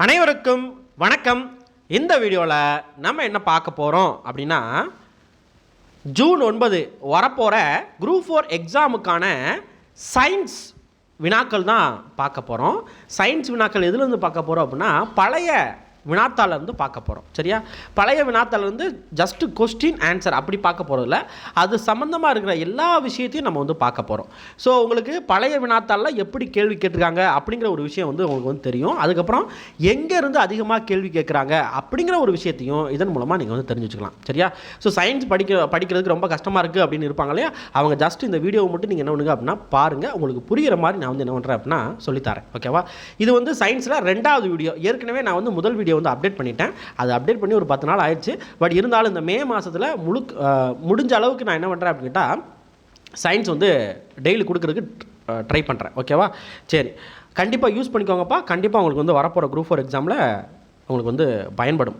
அனைவருக்கும் வணக்கம். இந்த வீடியோவில் நம்ம என்ன பார்க்க போகிறோம் அப்படின்னா ஜூன் ஒன்பது வரப்போகிற குரூப் ஃபோர் எக்ஸாமுக்கான சயின்ஸ் வினாக்கள் தான் பார்க்க போகிறோம் சயின்ஸ் வினாக்கள் எதுலேருந்து பார்க்க போகிறோம் அப்படின்னா பழைய வினாத்தாள இருந்து பார்க்க போகிறோம் சரியா? பழைய வினாத்தாள் வந்து ஜஸ்ட்டு கொஸ்டின் ஆன்சர் அப்படி பார்க்க போகிறதில்ல அது சம்மந்தமாக இருக்கிற எல்லா விஷயத்தையும் நம்ம வந்து பார்க்க போகிறோம் ஸோ உங்களுக்கு பழைய வினாத்தாளில் எப்படி கேள்வி கேட்டிருக்காங்க அப்படிங்கிற ஒரு விஷயம் வந்து உங்களுக்கு வந்து தெரியும். அதுக்கப்புறம் எங்கேருந்து அதிகமாக கேள்வி கேட்குறாங்க அப்படிங்கிற ஒரு விஷயத்தையும் இதன் மூலமாக நீங்கள் வந்து தெரிஞ்சு வச்சுக்கலாம் சரியா? ஸோ சயின்ஸ் படிக்க படிக்கிறதுக்கு ரொம்ப கஷ்டமாக இருக்குது அப்படின்னு இருப்பாங்க இல்லையா? அவங்க ஜஸ்ட் இந்த வீடியோவை மட்டும் நீங்கள் என்ன பண்ணுங்க அப்படின்னா பாருங்கள் உங்களுக்கு புரிகிற மாதிரி நான் வந்து என்ன பண்ணுறேன் அப்படின்னா சொல்லித்தரேன் ஓகேவா இது வந்து சயின்ஸில் ரெண்டாவது வீடியோ ஏற்கனவே நான் வந்து முதல் வீடியோ வந்து அப்டேட் பண்ணிட்டேன். அது அப்டேட் பண்ணி ஒரு பத்து நாள் ஆயிடுச்சு. பட் இருந்தாலும் இந்த மே மாதத்தில் முழு முடிஞ்ச அளவுக்கு நான் என்ன பண்ணுறேன் அப்படின்ட்டா கேட்டால் சயின்ஸ் வந்து டெய்லி கொடுக்குறதுக்கு ட்ரை பண்ணுறேன் ஓகேவா சரி. கண்டிப்பாக யூஸ் பண்ணிக்கோங்கப்பா. கண்டிப்பாக உங்களுக்கு வந்து வரப்போகிற குரூப் ஃபோர் எக்ஸாமில் உங்களுக்கு வந்து பயன்படும்.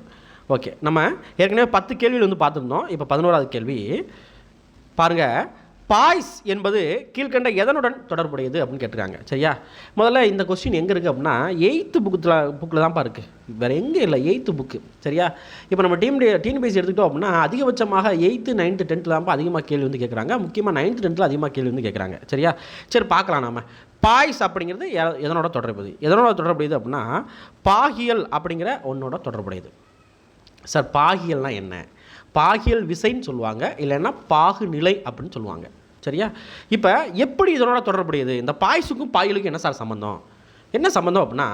ஓகே நம்ம ஏற்கனவே பத்து கேள்வியில் வந்து பார்த்துருந்தோம். இப்போ பதினோராவது கேள்வி. பாருங்கள் பாய்ஸ் என்பது கீழ்கண்ட எதனுடன் தொடர்புடையது அப்படின்னு கேட்டிருக்காங்க. சரியா? முதல்ல இந்த கொஸ்டின் எங்கே இருக்குது அப்படின்னா எயித்து புக்கில் புக்கில் தான்ப்பா இருக்குது வேறு எங்கே இல்லை எயித்து புக்கு சரியா? இப்போ நம்ம டீம் டிஎன்பிஎஸ்சி எடுத்துக்கிட்டோம் அப்படின்னா அதிகபட்சமாக எயித்து நைன்த்து டென்த்தில் தான்ப்பா அதிகமாக கேள்வி வந்து கேட்குறாங்க முக்கியமாக நைன்த்து டென்த்தில் அதிகமாக கேள்வி வந்து கேட்குறாங்க சரியா? சரி பார்க்கலாம் நாம. பாய்ஸ் அப்படிங்கிறது எதனோட தொடர்புது எதனோட தொடர்புடையது அப்படின்னா பாகியல் அப்படிங்கிற ஒன்னோட தொடர்புடையது. சார் பாகியல்னால் என்ன? பாகியல் விசைன்னு சொல்லுவாங்க இல்லைன்னா பாகு நிலை அப்படின்னு சொல்லுவாங்க. சரியா? இப்போ எப்படி இதனோட தொடர்புடையது? இந்த பாய்ஸுக்கும் பாகியலுக்கும் என்ன சார் சம்மந்தம் என்ன சம்மந்தம் அப்படின்னா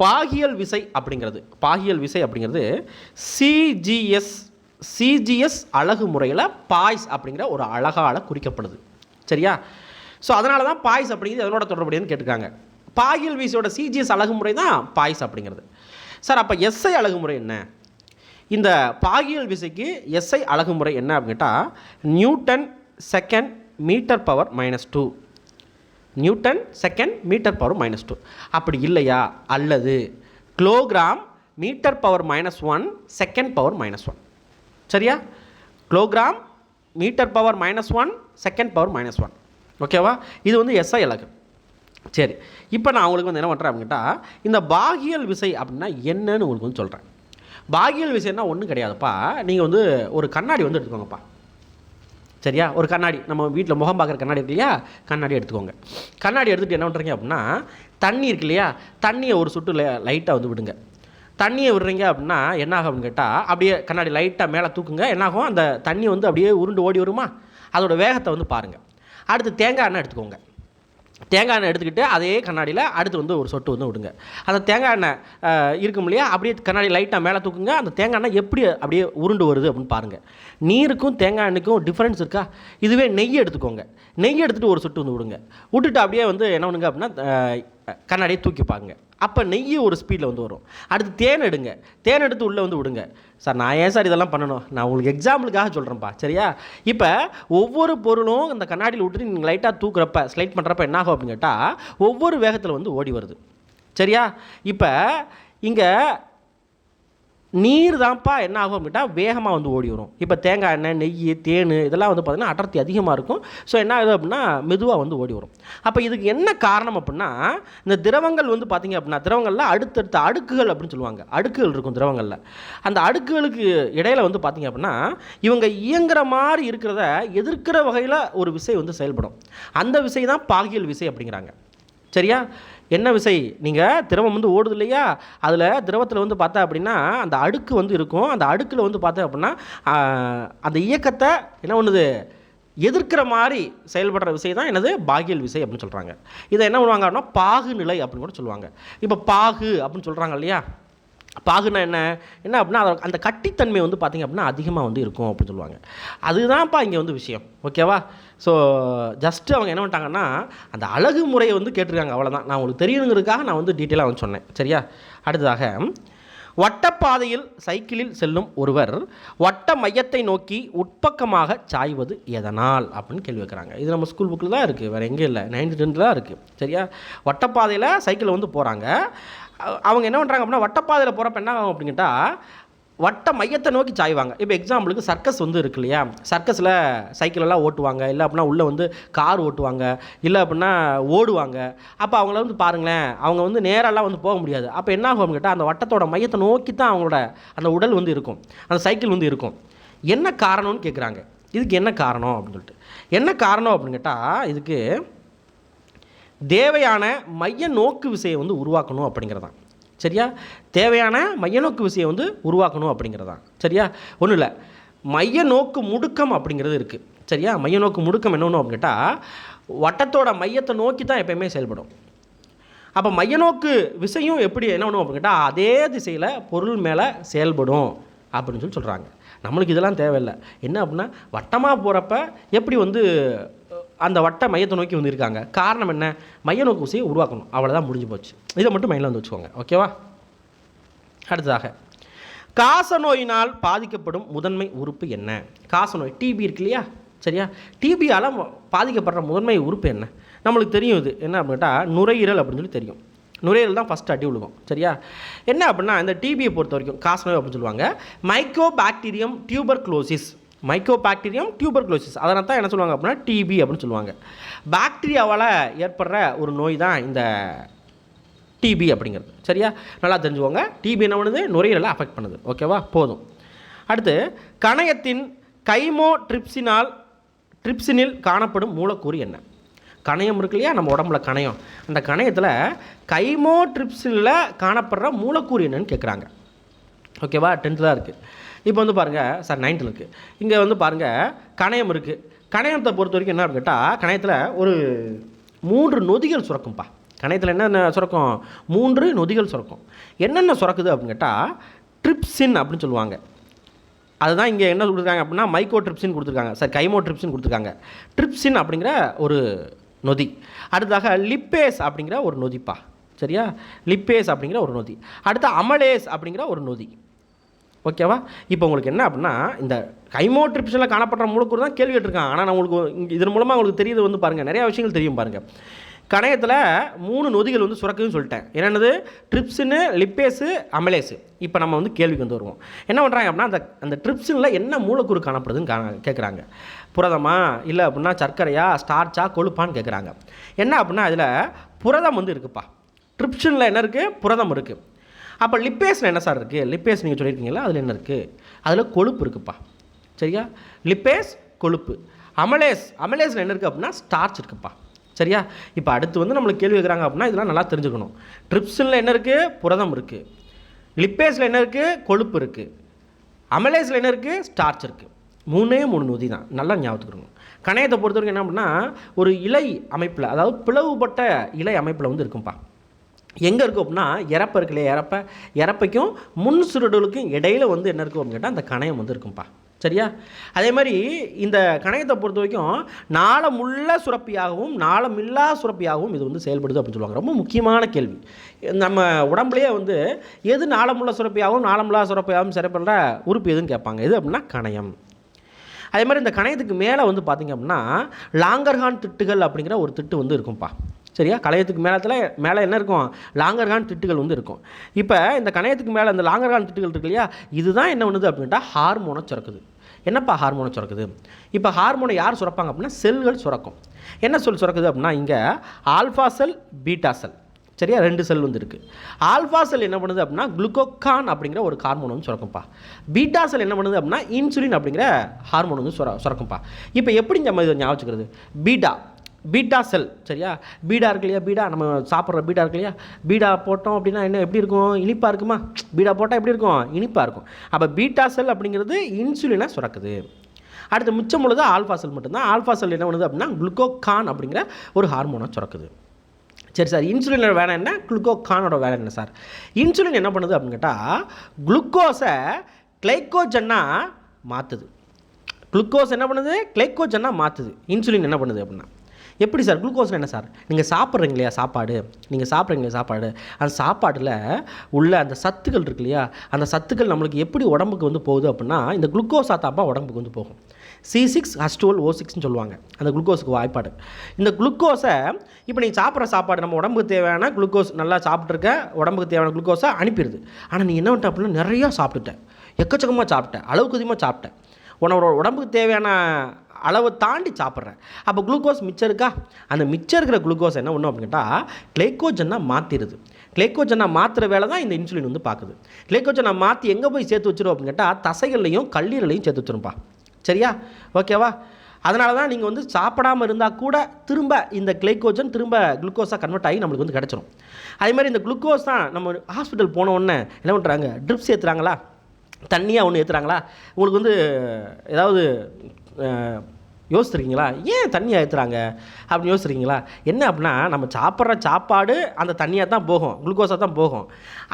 பாகியல் விசை அப்படிங்கிறது பாகியல் விசை அப்படிங்கிறது சிஜிஎஸ் சிஜிஎஸ் அழகு முறையில் பாய்ஸ் அப்படிங்கிற ஒரு அழகால குறிக்கப்படுது. சரியா? ஸோ அதனால தான் பாய்ஸ் அப்படிங்கிறது எதனோட தொடர்புடையதுன்னு கேட்டிருக்காங்க. பாகியல் விசையோட சிஜிஎஸ் அழகு முறை தான் பாய்ஸ் அப்படிங்கிறது. சார் அப்போ எஸ்ஐ அழகுமுறை என்ன? இந்த பாகியல் விசைக்கு எஸ்ஐ அழகுமுறை என்ன அப்படின்னு கேட்டால் newton second metre power minus two newton second metre power minus two அப்படி இல்லையா? அல்லது kilogram metre power minus one second power minus one சரியா? Kilogram metre power minus one second power minus one ஓகேவா இது வந்து எஸ்ஐ அலகு சரி. இப்போ நான் உங்களுக்கு வந்து என்ன பண்ணுறேன் அப்படின்ட்டா இந்த பாகியல் விசை அப்படின்னா என்னன்னு உங்களுக்கு வந்து சொல்கிறேன் பாகியல் விசைன்னா ஒன்றும் கிடையாதுப்பா. நீங்கள் வந்து ஒரு கண்ணாடி வந்து எடுத்துக்கோங்கப்பா. சரியா? ஒரு கண்ணாடி. நம்ம வீட்டில் முகம் பார்க்குற கண்ணாடி இருக்கு இல்லையா? கண்ணாடி எடுத்துக்கோங்க. கண்ணாடி எடுத்துகிட்டு என்ன பண்ணுறீங்க அப்படின்னா தண்ணி இருக்கு இல்லையா? தண்ணியை ஒரு சுட்டு லைட்டாக வந்து விடுங்க. தண்ணியை விடுறீங்க அப்படின்னா என்ன ஆகும் அப்படின்னு கேட்டால் அப்படியே கண்ணாடி லைட்டாக மேலே தூக்குங்க. என்னாகும் அந்த தண்ணி வந்து அப்படியே உருண்டு ஓடி வருமா? அதோட வேகத்தை வந்து பாருங்கள் அடுத்து தேங்காய் எண்ணெய் எடுத்துக்கோங்க. தேங்காய் எண்ணெய் எடுத்துக்கிட்டு அதே கண்ணாடியில் அடுத்து வந்து ஒரு சொட்டு வந்து விடுங்க. அந்த தேங்காய் எண்ணெய் இருக்கும் இல்லையா? அப்படியே கண்ணாடி லைட்டாக மேலே தூக்குங்க. அந்த தேங்காய் எண்ணெய் எப்படி அப்படியே உருண்டு வருது அப்படின்னு பாருங்கள் நீருக்கும் தேங்காய் எண்ணெய்க்கும் டிஃப்ரென்ஸ் இருக்கா? இதுவே நெய் எடுத்துக்கோங்க. நெய் எடுத்துகிட்டு ஒரு சொட்டு வந்து விடுங்க. விட்டுட்டு அப்படியே வந்து என்ன பண்ணுங்க அப்படின்னா கண்ணாடியை தூக்கி அப்போ நெய் ஒரு ஸ்பீடில் வந்து வரும். அடுத்து தேன் எடுங்க. தேன் எடுத்து உள்ளே வந்து விடுங்க. சார் நான் ஏன் சார் இதெல்லாம் பண்ணணும்? நான் உங்களுக்கு எக்ஸாம்பிளுக்காக சொல்கிறேன்ப்பா சரியா? இப்போ ஒவ்வொரு பொருளும் இந்த கண்ணாடியில் விட்டுட்டு நீங்கள் லைட்டாக தூக்குறப்ப ஸ்லைட் பண்ணுறப்ப என்ன ஆகும் அப்படின்னு கேட்டால் ஒவ்வொரு வேகத்தில் வந்து ஓடி வருது. சரியா? இப்போ இங்கே நீர் தான்ப்பா என்ன ஆகும் அப்படின்னா வேகமாக வந்து ஓடி வரும். இப்போ தேங்காய் எண்ணெய் நெய் தேன் இதெல்லாம் வந்து பார்த்திங்கன்னா அடர்த்தி அதிகமாக இருக்கும். ஸோ என்ன ஆகுது அப்படின்னா மெதுவாக வந்து ஓடி வரும். அப்போ இதுக்கு என்ன காரணம் அப்படின்னா இந்த திரவங்கள் வந்து பார்த்திங்க அப்படின்னா திரவங்களில் அடுத்தடுத்த அடுக்குகள் அப்படின்னு சொல்லுவாங்க. அடுக்குகள் இருக்கும் திரவங்களில். அந்த அடுக்குகளுக்கு இடையில வந்து பார்த்திங்க அப்படின்னா இவங்க இயங்குற மாதிரி இருக்கிறத எதிர்க்கிற வகையில் ஒரு விசை வந்து செயல்படும். அந்த விசை தான் பாகியல் விசை அப்படிங்கிறாங்க. சரியா? என்ன விசை? நீங்கள் திரவம் வந்து ஓடுது இல்லையா? அதில் திரவத்தில் வந்து பார்த்தா அப்படின்னா அந்த அடுக்கு வந்து இருக்கும். அந்த அடுக்கில் வந்து பார்த்தா அப்படின்னா அந்த இயக்கத்தை என்ன பண்ணுது? எதிர்க்கிற மாதிரி செயல்படுற விசை தான் என்னது? பாகியல் விசை அப்படின்னு சொல்கிறாங்க இதை என்ன பண்ணுவாங்க அப்படின்னா பாகு நிலை அப்படின்னு கூட சொல்லுவாங்க. இப்போ பாகு அப்படின்னு சொல்கிறாங்க இல்லையா? பாகுனா என்ன? என்ன அப்படின்னா அந்த கட்டித்தன்மை வந்து பார்த்திங்க அப்படின்னா அதிகமாக வந்து இருக்கும் அப்படின்னு சொல்லுவாங்க. அதுதான்ப்பா இங்கே வந்து விஷயம். ஓகேவா? ஸோ ஜஸ்ட்டு அவங்க என்ன பண்ணிட்டாங்கன்னா அந்த அழகு முறையை வந்து கேட்டிருக்காங்க அவ்வளோதான் நான் உங்களுக்கு தெரியணுங்கிறதுக்காக நான் வந்து டீட்டெயிலாக வந்து சொன்னேன். சரியா? அடுத்ததாக வட்டப்பாதையில் சைக்கிளில் செல்லும் ஒருவர் வட்ட மையத்தை நோக்கி உட்பக்கமாக சாய்வது எதனால்? அப்படின்னு கேள்வி வைக்கிறாங்க. இது நம்ம ஸ்கூல் புக்கில் தான் இருக்குது வேறு எங்கேயும் இல்லை. நைன்த்து டென்த்தில் தான் இருக்குது சரியா? வட்டப்பாதையில் சைக்கிளில் வந்து போகிறாங்க அவங்க என்ன பண்ணுறாங்க அப்படின்னா வட்டப்பாதையில் போகிறப்ப என்ன ஆகும் அப்படின்ட்டா வட்ட மையத்தை நோக்கி சாய்வாங்க. இப்போ எக்ஸாம்பிளுக்கு சர்க்கஸ் வந்து இருக்கு இல்லையா? சர்க்கஸில் சைக்கிளெல்லாம் ஓட்டுவாங்க. இல்லை அப்படின்னா உள்ளே வந்து கார் ஓட்டுவாங்க. இல்லை அப்படின்னா ஓடுவாங்க. அப்போ அவங்கள வந்து பாருங்களேன் அவங்க வந்து நேரெல்லாம் வந்து போக முடியாது. அப்போ என்ன ஆகும் கேட்டால் அந்த வட்டத்தோட மையத்தை நோக்கி தான் அவங்களோட அந்த உடல் வந்து இருக்கும். அந்த சைக்கிள் வந்து இருக்கும். என்ன காரணம்னு கேட்குறாங்க இதுக்கு என்ன காரணம் அப்படின்னு சொல்லிட்டு. என்ன காரணம் அப்படின்னு கேட்டால் இதுக்கு தேவையான மைய நோக்கு விசையை வந்து உருவாக்கணும் அப்படிங்கிறதான் சரியா? தேவையான மைய நோக்கு விசையை வந்து உருவாக்கணும் அப்படிங்கிறதான் சரியா? ஒன்றும் இல்லை. மைய நோக்கு முடுக்கம் அப்படிங்கிறது இருக்குது சரியா? மைய நோக்கு முடுக்கம் என்ன ஒன்று அப்படின்னு கேட்டால் வட்டத்தோட மையத்தை நோக்கி தான் எப்பயுமே செயல்படும். அப்போ மைய நோக்கு விசையும் எப்படி என்ன பண்ணும் அப்படின்னு கேட்டால் அதே திசையில் பொருள் மேலே செயல்படும் அப்படின்னு சொல்லி சொல்கிறாங்க நம்மளுக்கு இதெல்லாம் தேவையில்லை. என்ன அப்படின்னா வட்டமாக போகிறப்ப எப்படி வந்து அந்த வட்ட மையத்தை நோக்கி வந்திருக்காங்க. காரணம் என்ன? மைய நோக்கு விசையை உருவாக்கணும். அவ்வளோதான் முடிஞ்சு போச்சு. இதை மட்டும் மைண்டில் வந்து வச்சுக்கோங்க. ஓகேவா அடுத்ததாக காச நோயினால் பாதிக்கப்படும் முதன்மை உறுப்பு என்ன? காச நோய் டிபி இருக்கு இல்லையா? சரியா? டிபியால் பாதிக்கப்படுற முதன்மை உறுப்பு என்ன? நம்மளுக்கு தெரியும் இது. என்ன அப்படின்ட்டா நுரையீரல் அப்படின்னு சொல்லி தெரியும். நுரையீரல் தான் ஃபஸ்ட்டு அடி விழுகும் சரியா? என்ன அப்படின்னா இந்த டிபியை பொறுத்த வரைக்கும் காச நோய் அப்படின்னு சொல்லுவாங்க. Micro bacterium tuberculosis mycobacterium bacterium tuber அதனால் தான் என்ன சொல்லுவாங்க அப்படின்னா டிபி அப்படின்னு சொல்லுவாங்க. பாக்டீரியாவால் ஏற்படுற ஒரு நோய் தான் இந்த டிபி அப்படிங்கிறது. சரியா? நல்லா தெரிஞ்சுக்கோங்க. டிபி என்ன பண்ணுது? நுரையீரலை அஃபெக்ட் பண்ணுது. ஓகேவா போதும். அடுத்து கணையத்தின் கைமோ ட்ரிப்ஸினால் ட்ரிப்ஸினில் காணப்படும் மூலக்கூறு என்ன? கணையம் இருக்கு இல்லையா? நம்ம உடம்புல கணையம். அந்த கணையத்தில் கைமோ ட்ரிப்ஸினில் காணப்படுற மூலக்கூறு என்னன்னு கேட்குறாங்க ஓகேவா டென்த்தில் தான் இருக்குது இப்போ வந்து பாருங்கள் சார் நைன்த்தில் இருக்குது இங்கே வந்து பாருங்கள் கணையம் இருக்குது கணையத்தை பொறுத்த வரைக்கும் என்ன அப்படின்னு கேட்டால் கணையத்தில் ஒரு மூன்று நொதிகள் சுரக்கும்ப்பா கணையத்தில் என்னென்ன சுரக்கும்? மூன்று நொதிகள் சுரக்கும். என்னென்ன சுரக்குது அப்படின்னு கேட்டால் ட்ரிப்ஸின் அப்படின்னு சொல்லுவாங்க. அதுதான் இங்கே என்ன கொடுத்துருக்காங்க அப்படின்னா மைக்கோ ட்ரிப்ஸின் கொடுத்துருக்காங்க. சார் கைமோ ட்ரிப்ஸின் கொடுத்துருக்காங்க. ட்ரிப்சின் அப்படிங்கிற ஒரு நொதி. அடுத்ததாக லிப்பேஸ் அப்படிங்கிற ஒரு நொதிப்பா. சரியா? லிப்பேஸ் அப்படிங்கிற ஒரு நொதி. அடுத்து அமலேஸ் அப்படிங்கிற ஒரு நொதி. ஓகேவா? இப்போ உங்களுக்கு என்ன அப்படின்னா இந்த ஹைமோட்ரிப்ஷனில் காணப்படுற மூலக்கூறு தான் கேள்வி கேட்டிருக்காங்க ஆனால் நான் உங்களுக்கு இதன் மூலமாக உங்களுக்கு தெரியுது வந்து பாருங்கள் நிறையா விஷயங்கள் தெரியும் பாருங்கள் கணையத்தில் மூணு நொதிகள் வந்து சுரக்குதுன்னு சொல்லிட்டேன். என்னென்னது? ட்ரிப்ஸுன்னு லிப்பேஸு அமலேஸு. இப்போ நம்ம வந்து கேள்விக்கு வந்து வருவோம். என்ன பண்ணுறாங்க அப்படின்னா அந்த அந்த ட்ரிப்ஸுனில் என்ன மூலக்கூறு காணப்படுதுன்னு கா கேட்குறாங்க புரதமா? இல்லை அப்படின்னா சர்க்கரையா ஸ்டார்ச்சா கொழுப்பான்னு கேட்குறாங்க என்ன அப்படின்னா அதில் புரதம் வந்து இருக்குப்பா. ட்ரிப்ஷனில் என்ன இருக்குது புரதம் இருக்குது அப்போ லிப்பேஸில் என்ன சார் இருக்குது லிப்பேஸ் நீங்கள் சொல்லியிருக்கீங்களா அதில் என்ன இருக்குது அதில் கொழுப்பு இருக்குப்பா. சரியா? லிப்பேஸ் கொழுப்பு. அமலேஸ் அமலேஸில் என்ன இருக்குது அப்படின்னா ஸ்டார்ச் இருக்குப்பா. சரியா? இப்போ அடுத்து வந்து நம்மளுக்கு கேள்வி கேட்குறாங்க அப்படின்னா இதெல்லாம் நல்லா தெரிஞ்சுக்கணும். ட்ரிப்ஸில் என்ன இருக்குது புரதம் இருக்குது லிப்பேஸில் என்ன இருக்குது கொழுப்பு இருக்குது அமலேஸில் என்ன இருக்குது ஸ்டார்ச் இருக்குது மூணே மூணு நொதி தான். நல்லா ஞாபகத்துக்கணும் கணையத்தை பொறுத்த வரைக்கும் என்ன அப்படின்னா ஒரு இலை அமைப்பில் அதாவது பிளவுபட்ட இலை அமைப்பில் வந்து இருக்கும்ப்பா எங்கே இருக்கும் அப்படின்னா இறப்ப இருக்கு இல்லையா இறப்ப இறப்பைக்கும் முன் சுருடலுக்கும் இடையில வந்து என்ன இருக்கும் அப்படின்னு கேட்டால் அந்த கணையம் வந்து இருக்கும்ப்பா சரியா? அதே மாதிரி இந்த கணையத்தை பொறுத்த வரைக்கும் நாளமுள்ள சுரப்பியாகவும் நாளமில்லா சுரப்பியாகவும் இது வந்து செயல்படுது அப்படின்னு சொல்லுவாங்க. ரொம்ப முக்கியமான கேள்வி. நம்ம உடம்புலேயே வந்து எது நாளமுள்ள சுரப்பியாகவும் நாளமில்லா சுரப்பியாகவும் செயல்படுற? உறுப்பு எதுன்னு கேட்பாங்க. எது அப்படின்னா கணையம். அதே மாதிரி இந்த கணையத்துக்கு மேலே வந்து பார்த்திங்க அப்படின்னா லாங்கர்ஹான் திட்டுகள் அப்படிங்கிற ஒரு திட்டு வந்து இருக்கும்ப்பா சரியா? கணையத்துக்கு மேலத்தில் மேலே என்ன இருக்கும்? லாங்கர்கான் திட்டுகள் வந்து இருக்கும். இப்போ இந்த கணையத்துக்கு மேலே இந்த லாங்கர்கான் திட்டுகள் இருக்கு இல்லையா? இதுதான் என்ன பண்ணுது அப்படின்ட்டா ஹார்மோனை சுரக்குது. என்னப்பா ஹார்மோனை சுரக்குது? இப்போ ஹார்மோனை யார் சுரப்பாங்க அப்படின்னா செல்கள் சுரக்கும். என்ன சொல் சுரக்குது அப்படின்னா இங்கே ஆல்ஃபா செல் பீட்டா செல். சரியா? ரெண்டு செல் வந்து இருக்குது ஆல்ஃபா செல் என்ன பண்ணுது அப்படின்னா குளுக்கோகான் அப்படிங்கிற ஒரு ஹார்மோன் வந்து சுரக்கும்ப்பா பீட்டா செல் என்ன பண்ணுது அப்படின்னா இன்சுலின் அப்படிங்கிற ஹார்மோன் வந்து சுர சுரக்கும்ப்பா இப்போ எப்படி நம்ம இதை ஞாபகம் பீட்டா. பீட்டா செல் சரியா? பீடா இருக்கு இல்லையா? பீடா நம்ம சாப்பிட்ற பீடா இருக்கு இல்லையா? பீடா போட்டோம் அப்படின்னா என்ன எப்படி இருக்கும்? இனிப்பாக இருக்குமா? பீடா போட்டால் எப்படி இருக்கும்? இனிப்பாக இருக்கும். அப்போ பீட்டா செல் அப்படிங்கிறது இன்சுலினை சுரக்குது. அடுத்து மிச்சம் உள்ளது ஆல்ஃபா செல் மட்டும்தான். ஆல்ஃபா செல் என்ன பண்ணுது அப்படின்னா குளுக்கோகான் அப்படிங்கிற ஒரு ஹார்மோனை சுரக்குது. சரி சார் இன்சுலினோட வேலை என்ன? குளுக்கோகானோட வேலை என்ன சார்? இன்சுலின் என்ன பண்ணுது அப்படின்னு கேட்டால் குளுக்கோஸை கிளைக்கோஜன்னாக மாற்றுது குளுக்கோஸ் என்ன பண்ணுது? கிளைக்கோஜன்னாக மாற்றுது இன்சுலின் என்ன பண்ணுது அப்படின்னா எப்படி சார்? குளுக்கோஸ் என்ன சார். நீங்கள் சாப்பிட்றீங்க இல்லையா சாப்பாடு. நீங்கள் சாப்பிட்றீங்க இல்லையா சாப்பாடு. அந்த சாப்பாட்டில் உள்ள அந்த சத்துக்கள் இருக்கு இல்லையா? அந்த சத்துக்கள் நம்மளுக்கு எப்படி உடம்புக்கு வந்து போகுது அப்படின்னா இந்த குளுக்கோஸா தாப்பா உடம்புக்கு வந்து போகும். சி சிக்ஸ் ஹஸ்டோல் ஓ சிக்ஸ்னு சொல்லுவாங்க. அந்த குளுக்கோஸுக்கு வாய்ப்பாடு. இந்த குளுக்கோஸை இப்போ நீங்கள் சாப்பிட்ற சாப்பாடு நம்ம உடம்புக்கு தேவையான குளுக்கோஸ் நல்லா சாப்பிட்ருக்க உடம்புக்கு தேவையான குளுக்கோஸை அனுப்பிடுது. ஆனால் நீ என்ன பண்ணிட்ட அப்படின்னா நிறையா சாப்பிட்டுட்ட. எக்கச்சக்கமாக சாப்பிட்டேன் அளவுக்கு அதிகமாக சாப்பிட்டேன் உன்னோட உடம்புக்கு தேவையான அளவை தாண்டி சாப்பிட்றேன். அப்போ குளுக்கோஸ் மிச்சம் இருக்கா? அந்த மிச்சம் இருக்கிற குளுக்கோஸ் என்ன ஒன்றும் அப்படின்னு கேட்டால் கிளைக்கோஜனாக மாற்றிடுது கிளைக்கோஜனாக மாற்றுற வேலை தான் இந்த இன்சுலின் வந்து பார்க்குது. கிளைக்கோஜனை மாற்றி எங்கே போய் சேர்த்து வச்சிரும் அப்படின்னு கேட்டால் தசைகள்லையும் கல்லீரலையும் சேர்த்து வச்சிருப்பா சரியா? ஓகேவா அதனால தான் நீங்கள் வந்து சாப்பிடாம இருந்தால் கூட திரும்ப இந்த கிளைக்கோஜன் திரும்ப குளுக்கோஸாக கன்வெர்ட் ஆகி நம்மளுக்கு வந்து கிடச்சிரும். அதே மாதிரி இந்த குளுக்கோஸ் தான் நம்ம ஹாஸ்பிட்டல் போன உடனே என்ன பண்ணுறாங்க ட்ரிப்ஸ் ஏற்றுறாங்களா தண்ணியாக ஒன்று ஏற்றுறாங்களா உங்களுக்கு வந்து ஏதாவது யோசிச்சிருக்கீங்களா? ஏன் தண்ணியாக ஏற்றுறாங்க அப்படின்னு யோசிச்சிருக்கீங்களா? என்ன அப்படின்னா நம்ம சாப்பிட்ற சாப்பாடு அந்த தண்ணியாக தான் போகும் குளுக்கோஸாக தான் போகும்.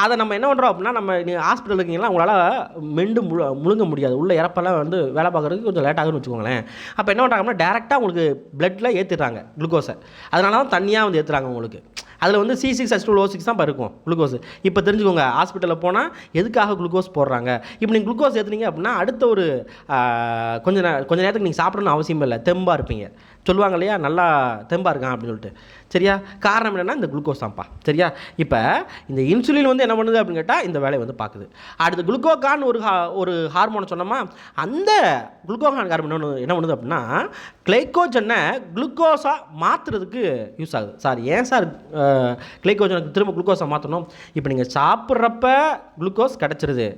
அதை நம்ம என்ன பண்ணுறோம் அப்படின்னா நம்ம நீங்கள் ஹாஸ்பிட்டல் இருக்கீங்களா உங்களால் மெண்டு முழு முழுங்க முடியாது. உள்ள இறப்பெல்லாம் வந்து வேலை பார்க்குறதுக்கு கொஞ்சம் லேட் ஆகுன்னு வச்சுக்கோங்களேன். அப்போ என்ன பண்ணுறாங்கன்னா டேரெக்டாக உங்களுக்கு பிளட்டில் ஏற்றிடுறாங்க குளுக்கோஸை. அதனால தான் தண்ணியாக வந்து ஏற்றுறாங்க உங்களுக்கு. அதில் வந்து C six H two O six தான் இருக்கும் குளுக்கோஸ் இப்போ தெரிஞ்சுக்கோங்க ஹாஸ்பிட்டலில் போனால் எதுக்காக குளுக்கோஸ் போடுறாங்க? இப்போ நீங்கள் குளுக்கோஸ் ஏற்றுனீங்க அப்படின்னா அடுத்த ஒரு கொஞ்சம் கொஞ்ச நே கொஞ்ச நேரத்துக்கு நீங்கள் சாப்பிடணும்னு அவசியம் இல்லை தெம்பாக இருப்பீங்க. சொல்லுவாங்க இல்லையா? நல்லா தெம்பாக இருக்கான் அப்படின்னு சொல்லிட்டு. சரியா? காரணம் என்னென்னா இந்த குளுக்கோஸ் தான்ப்பா. சரியா? இப்போ இந்த இன்சுலின் வந்து என்ன பண்ணுது அப்படின்னு கேட்டால் இந்த வேலையை வந்து பார்க்குது. அடுத்து குளுக்கோகான் ஒரு ஹா ஒரு ஹார்மோனை சொன்னோமா? அந்த குளுக்கோகான் ஹார்மோன் என்ன என்ன பண்ணுது அப்படின்னா கிளைக்கோஜனை குளுக்கோஸாக மாற்றுறதுக்கு யூஸ் ஆகுது. சார் ஏன் சார் கிளைக்கோஜனுக்கு திரும்ப குளுக்கோஸை மாற்றணும் இப்போ நீங்கள் சாப்பிட்றப்ப குளுக்கோஸ் கிடச்சிருது.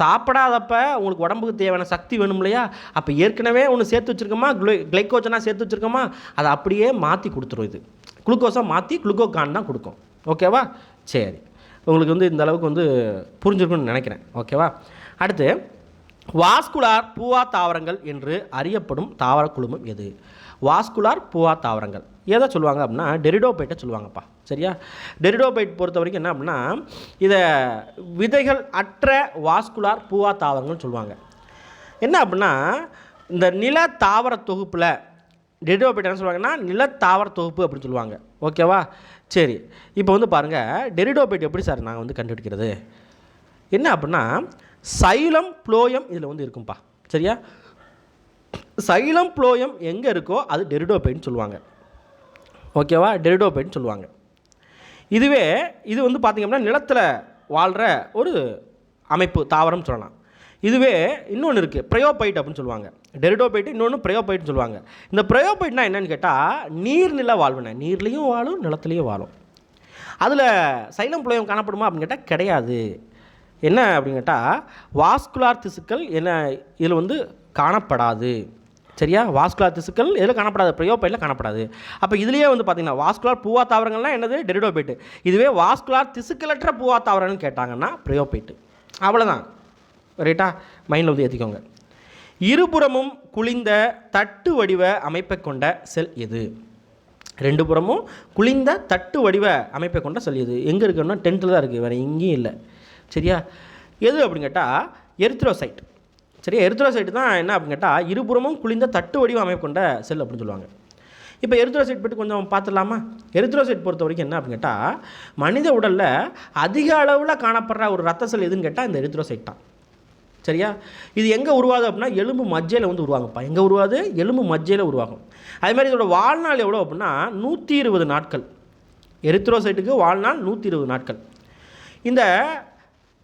சாப்பிடாதப்ப உங்களுக்கு உடம்புக்கு தேவையான சக்தி வேணும் இல்லையா? அப்போ ஏற்கனவே ஒன்று சேர்த்து வச்சுருக்கோமா? குளை கிளைக்கோஜனாக சேர்த்து வச்சுருக்கோமா? அதை அப்படியே மாற்றி கொடுத்துரும் இது. குளுக்கோஸாக மாற்றி குளுக்கோகான் தான் கொடுக்கும். ஓகேவா சரி. உங்களுக்கு வந்து இந்த அளவுக்கு வந்து புரிஞ்சிருக்கும்னு நினைக்கிறேன். ஓகேவா அடுத்து வாஸ்குலார் பூவா தாவரங்கள் என்று அறியப்படும் தாவர குழுமம் எது? வாஸ்குலார் பூவா தாவரங்கள். எதை சொல்லுவாங்க அப்படின்னா டெரிடோபைட்டை சொல்லுவாங்கப்பா. சரியா? டெரிடோபைட் பொறுத்த வரைக்கும் என்ன அப்படின்னா இதை விதைகள் அற்ற வாஸ்குலார் பூவா தாவரங்கள்னு சொல்லுவாங்க. என்ன அப்படின்னா இந்த நில தாவர தொகுப்பில் டெரிடோபைட் என்ன சொல்லுவாங்கன்னா நிலத்தாவர தொகுப்பு அப்படின்னு சொல்லுவாங்க. ஓகேவா? சரி. இப்போ வந்து பாருங்கள் டெரிடோபைட் எப்படி சார் நாங்கள் வந்து கண்டுபிடிக்கிறது? என்ன அப்படின்னா சைலம் புளோயம் இதில் வந்து இருக்கும்பா. சரியா? சைலம் புளோயம் எங்கே இருக்கோ அது டெரிடோபைட்னு சொல்லுவாங்க. ஓகேவா? டெரிடோபைட்னு சொல்லுவாங்க. இதுவே இது வந்து பார்த்திங்க அப்படின்னா நிலத்தில் வாழ்கிற ஒரு அமைப்பு தாவரம் சொல்லலாம். இதுவே இன்னொன்று இருக்குது ப்ரையோபைட் அப்படின்னு சொல்லுவாங்க. டெரிடோபைட் இன்னொன்று ப்ரையோபைட்னு சொல்லுவாங்க. இந்த ப்ரையோபைட்னா என்னன்னு கேட்டால் நீர்நில வாழ்வின நீர்லேயும் வாழும் நிலத்துலேயும் வாழும். அதில் சைலம் புலயம் காணப்படுமா அப்படின்னு கேட்டால் கிடையாது. என்ன அப்படின்னு கேட்டால் வாஸ்குலார் திசுக்கள் என்ன இதில் வந்து காணப்படாது. சரியா? வாஸ்குலார் திசுக்கள் இதில் காணப்படாது? ப்ரையோபைட்டில் காணப்படாது. அப்போ இதுலேயே வந்து பார்த்தீங்கன்னா வாஸ்குலார் பூவா தாவரங்கள்லாம் என்னது? டெரிடோபைட்டு. இதுவே வாஸ்குலார் திசுக்களற்ற பூவா தாவரங்கள்னு கேட்டாங்கன்னா ப்ரையோபைட்டு. அவ்வளோதான் ரைட்டா மைண்டில் வந்து ஏற்றிக்கோங்க இருபுறமும் குளிந்த தட்டு வடிவ அமைப்பை கொண்ட செல் எது? ரெண்டு புறமும் குளிந்த தட்டு வடிவ அமைப்பை கொண்ட செல் எது? எங்கே இருக்குன்னா டென்த்தில் தான் இருக்குது வேறு எங்கேயும் இல்லை. சரியா? எது அப்படின்னு கேட்டால் எரித்ரோசைட் சரியா? எரித்ரோசைட் தான் என்ன அப்படின்னு கேட்டால் இருபுறமும் குளிந்த தட்டு வடிவ அமைப்பு கொண்ட செல் அப்படின்னு சொல்லுவாங்க. இப்போ எரித்ரோசைட் பற்றி கொஞ்சம் பார்த்துடலாமா? எரித்ரோசைட் பொறுத்த வரைக்கும் என்ன அப்படின்னு கேட்டால் மனித உடலில் அதிக அளவில் காணப்படுற ஒரு ரத்த செல் எதுன்னு கேட்டால் இந்த எரித்ரோசைட் தான். சரியா? இது எங்கே உருவாகுது அப்படின்னா எலும்பு மஜ்ஜையில் வந்து உருவாகும்ப்பா. எங்கே உருவாது எலும்பு மஜ்ஜையில் உருவாகும். அது மாதிரி இதோட வாழ்நாள் எவ்வளோ அப்படின்னா நூற்றி இருபது நாட்கள் எரித்ரோசைட்டுக்கு வாழ்நாள் நூற்றி இருபது நாட்கள். இந்த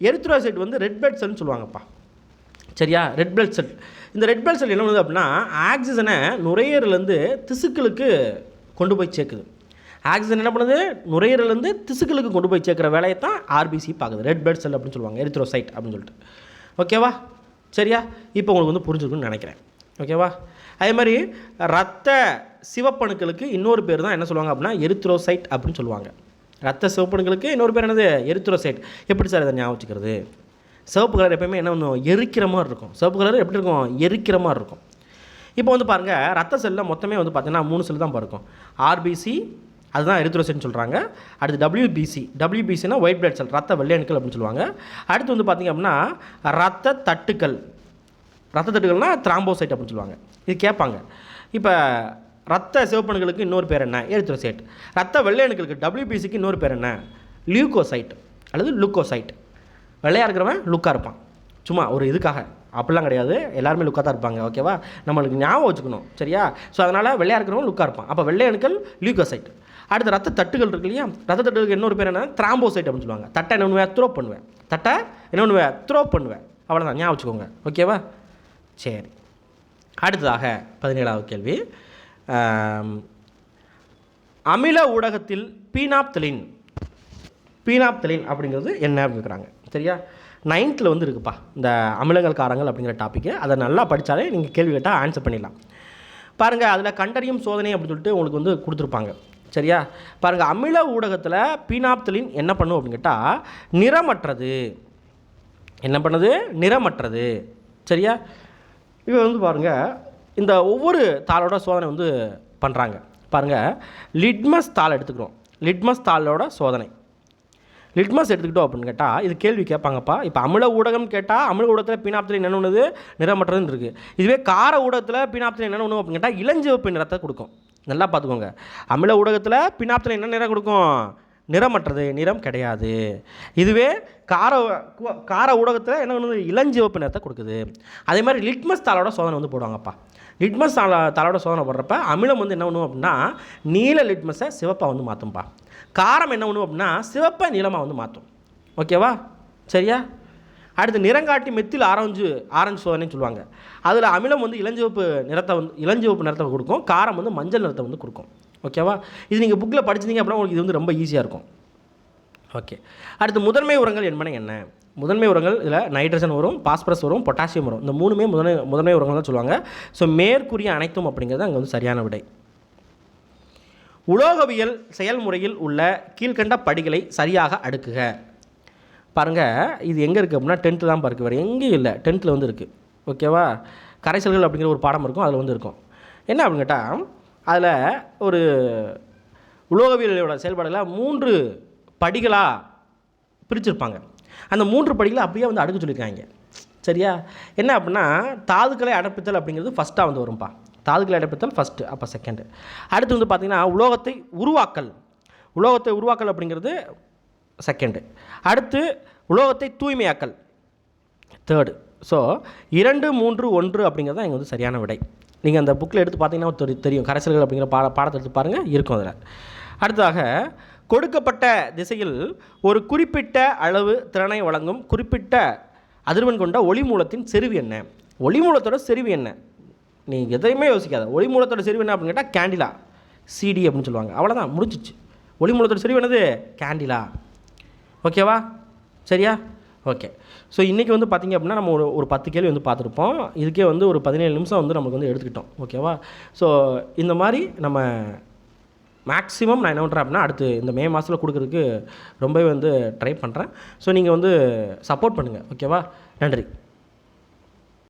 எரித்ரோசைட் வந்து ரெட் பிளட் செல்னு சொல்லுவாங்கப்பா. சரியா? ரெட் பிளட் செல் இந்த ரெட் பிளட் செல் என்ன பண்ணுது அப்படின்னா ஆக்சிஜனை நுரையீரலேருந்து திசுக்களுக்கு கொண்டு போய் சேர்க்குது. ஆக்சிஜன் என்ன பண்ணுது? நுரையீரலேருந்து திசுக்களுக்கு கொண்டு போய் சேர்க்குற வேலையை தான் ஆர்பிசி பார்க்குது ரெட் பிளட் செல் அப்படின்னு சொல்லுவாங்க எரித்ரோசைட் அப்படின்னு சொல்லிட்டு. ஓகேவா? சரியா? இப்போ உங்களுக்கு வந்து புரிஞ்சுக்கணும்னு நினைக்கிறேன். ஓகேவா? அதே மாதிரி ரத்த சிவப்பணுக்களுக்கு இன்னொரு பேர் தான் என்ன சொல்லுவாங்க அப்படின்னா எரித்ரோசைட் அப்படின்னு சொல்லுவாங்க. ரத்த சிவப்பணுக்களுக்கு இன்னொரு பேர் என்னது? எரித்ரோசைட். எப்படி சார் இதை ஞாபகம் வச்சுக்கிறது சிவப்பு கலர் எப்பயுமே என்ன பண்ணும்? எரிக்கிற மாதிரி இருக்கும். சிவப்பு கலர் எப்படி இருக்கும்? எரிக்கிற மாதிரி இருக்கும். இப்போ வந்து பாருங்கள் ரத்த செல்லில் மொத்தமே வந்து பார்த்தீங்கன்னா மூணு செல் தான் இருக்கும் ஆர்பிசி அதுதான் எரித்ரோசைட்னு சொல்கிறாங்க அடுத்து டபிள்யூபிசி டபிள்யூபிசினா ஒயிட் பிளட் செல் ரத்த வெள்ளை அணுக்கள் அப்படின்னு சொல்லுவாங்க. அடுத்து வந்து பார்த்திங்க அப்படின்னா ரத்த தட்டுக்கள். ரத்த தட்டுக்கள்னால் த்ராம்போசைட் அப்படின்னு சொல்லுவாங்க. இது கேட்பாங்க. இப்போ ரத்த சிவப்பணுக்களுக்கு இன்னொரு பேர் என்ன? எரித்ரோசைட் ரத்த வெள்ளை அணுக்களுக்கு டபிள்யூபிசிக்கு இன்னொரு பேர் என்ன? லியூகோசைட் அல்லது லுக்கோசைட் வெள்ளையாக இருக்கிறவன் லுக்காக இருப்பான். சும்மா ஒரு இதுக்காக. அப்படிலாம் கிடையாது. எல்லாருமே லுக்காக தான் இருப்பாங்க ஓகேவா நம்மளுக்கு ஞாபகம் வச்சுக்கணும் சரியா? ஸோ அதனால் வெள்ளையாக இருக்கிறவன் லுக்காக இருப்பான். அப்போ வெள்ளை அணுக்கள் லியூகோசைட் அடுத்து ரத்த தட்டுகள் இருக்கு இல்லையா? ரத்த தட்டுகளுக்கு இன்னொரு பேர் என்ன த்ராம்போசைட் அப்படின்னு சொல்லுவாங்க. தட்டை என்ன பண்ணுவேன்? த்ரோ பண்ணுவேன். தட்டை என்ன பண்ணுவேன்? த்ரோ பண்ணுவேன். அவ்வளோதான் ஞாபகம் வச்சுக்கோங்க. ஓகேவா சரி. அடுத்ததாக பதினேழாவது கேள்வி. அமில ஊடகத்தில் பீனாப்தலின். பீனாப்தலின் அப்படிங்கிறது என்ன இருக்கிறாங்க சரியா? நைன்த்தில் வந்து இருக்குப்பா இந்த அமிலங்கள் காரங்கள் அப்படிங்கிற டாப்பிக்கு அதை நல்லா படித்தாலே நீங்கள் கேள்வி கேட்டால் ஆன்சர் பண்ணிடலாம். பாருங்கள் அதில் கண்டறியும் சோதனை அப்படின்னு சொல்லிட்டு உங்களுக்கு வந்து கொடுத்துருப்பாங்க. சரியா? பாருங்கள் அமில ஊடகத்தில் பீனாப்தலின் என்ன பண்ணும் அப்படின்னு கேட்டால் நிறமற்றது. என்ன பண்ணுது? நிறமற்றது. சரியா? இது வந்து பாருங்கள் இந்த ஒவ்வொரு தாளோட சோதனை வந்து பண்ணுறாங்க பாருங்கள் லிட்மஸ் தாள் எடுத்துக்கிறோம். லிட்மஸ் தாளோட சோதனை. லிட்மஸ் எடுத்துக்கிட்டோம் அப்படின்னு கேட்டால் இது கேள்வி கேட்பாங்கப்பா. இப்போ அமில ஊடகம் கேட்டால் அமில ஊடகத்தில் பீனாப்தில் என்ன ஒன்று நிறமற்றதுன்னு இருக்குது இதுவே கார ஊடகத்தில் பீனாப்தில் என்ன ஒன்று அப்படின்னு கேட்டால் இளஞ்சிவப்பு நிறத்தை கொடுக்கும். நல்லா பார்த்துக்கோங்க. அமில ஊடகத்தில் பினாப்தில் என்ன நிறம் கொடுக்கும்? நிறமற்றது நிறம் கிடையாது. இதுவே கார கார ஊடகத்தில் என்ன பண்ணுது? இளஞ்சிவப்பு நிறத்தை கொடுக்குது. அதே மாதிரி லிட்மஸ் தாளோட சோதனை வந்து போடுவாங்கப்பா. லிட்மஸ் தாள தாளோட சோதனை போடுறப்ப அமிலம் வந்து என்ன பண்ணும் அப்படின்னா நீல லிட்மஸை சிவப்பாக வந்து மாற்றும்பா காரம் என்ன பண்ணும் அப்படின்னா சிவப்பை நீளமாக வந்து மாற்றும் ஓகேவா? சரியா? அடுத்து நிறங்காட்டி மெத்தில் ஆரஞ்சு ஆரஞ்சு சோதனைன்னு சொல்லுவாங்க. அதில் அமிலம் வந்து இளஞ்சிவப்பு நிறத்தை வந்து இளஞ்சிவப்பு நிறத்தை கொடுக்கும். காரம் வந்து மஞ்சள் நிறத்தை வந்து கொடுக்கும். ஓகேவா இது நீங்கள் புக்கில் படிச்சிங்க அப்படின்னா உங்களுக்கு இது வந்து ரொம்ப ஈஸியாக இருக்கும். ஓகே அடுத்து முதன்மை உரங்கள் என்பன என்ன? முதன்மை உரங்கள் இதில் நைட்ரஜன் வரும் பாஸ்பரஸ் வரும் பொட்டாசியம் வரும். இந்த மூணுமே முதன்மை முதன்மை உரங்கள் தான் சொல்லுவாங்க. ஸோ மேற்கூறிய அனைத்தும் அப்படிங்கிறது அங்கே வந்து சரியான விடை. உலோகவியல் செயல்முறையில் உள்ள கீழ்கண்ட படிகளை சரியாக அடுக்குக. பாருங்கள் இது எங்கே இருக்குது அப்படின்னா டென்த்து தான் பாருக்கு வேறு எங்கேயும் இல்லை. டென்த்தில் வந்து இருக்குது ஓகேவா கரைசல்கள் அப்படிங்கிற ஒரு பாடம் இருக்கும் அதில் வந்து இருக்கும் என்ன அப்படின்னு கேட்டால் அதில் ஒரு உலோகவியலோட செயல்பாடுகளை மூன்று படிகளாக பிரிச்சிருப்பாங்க. அந்த மூன்று படிகளை அப்படியே வந்து அடுக்க சொல்லியிருக்காங்க. சரியா? என்ன அப்படின்னா தாதுக்களை அடப்பித்தல் அப்படிங்கிறது ஃபஸ்ட்டாக வந்து வரும்பா. தாதுக்களை அடைப்பித்தல் ஃபஸ்ட்டு அப்போ செகண்டு அடுத்து வந்து பார்த்திங்கன்னா உலோகத்தை உருவாக்கல். உலோகத்தை உருவாக்கல் அப்படிங்கிறது செகண்டு அடுத்து உலோகத்தை தூய்மையாக்கல். தேர்டு ஸோ இரண்டு மூன்று ஒன்று அப்படிங்கிறது தான் இங்கே வந்து சரியான விடை. நீங்கள் அந்த புக்கில் எடுத்து பார்த்தீங்கன்னா தெரி- தெரியும். கரைசல்கள் அப்படிங்கிற பாட பாடத்தை எடுத்து பாருங்கள் இருக்கும் அதில். அடுத்ததாக கொடுக்கப்பட்ட திசையில் ஒரு குறிப்பிட்ட அளவு திறனை வழங்கும் குறிப்பிட்ட அதிர்வன் கொண்ட ஒளி மூலத்தின் செறிவு என்ன? ஒளி மூலத்தோட செறிவு என்ன? நீ எதையுமே யோசிக்காத. ஒளி மூலத்தோட செறிவு என்ன அப்படின்னு கேட்டால் கேண்டிலா சிடி அப்படின்னு சொல்லுவாங்க. அவ்வளோதான் முடிஞ்சிச்சு. ஒளி மூலத்தோட செறிவு என்னது? கேண்டிலா ஓகேவா? சரியா? ஓகே. ஸோ இன்றைக்கி வந்து பார்த்திங்க அப்படின்னா நம்ம ஒரு ஒரு பத்து கேள்வி வந்து பார்த்துருப்போம் இதுக்கே வந்து ஒரு பதினேழு நிமிஷம் வந்து நமக்கு வந்து எடுத்துக்கிட்டோம். ஓகேவா? ஸோ இந்த மாதிரி நம்ம மேக்ஸிமம் நான் என்ன பண்ணுறேன் அப்படின்னா அடுத்து இந்த மே மாதத்தில் கொடுக்குறதுக்கு ரொம்பவே வந்து ட்ரை பண்ணுறேன் ஸோ நீங்கள் வந்து சப்போர்ட் பண்ணுங்கள் ஓகேவா? நன்றி.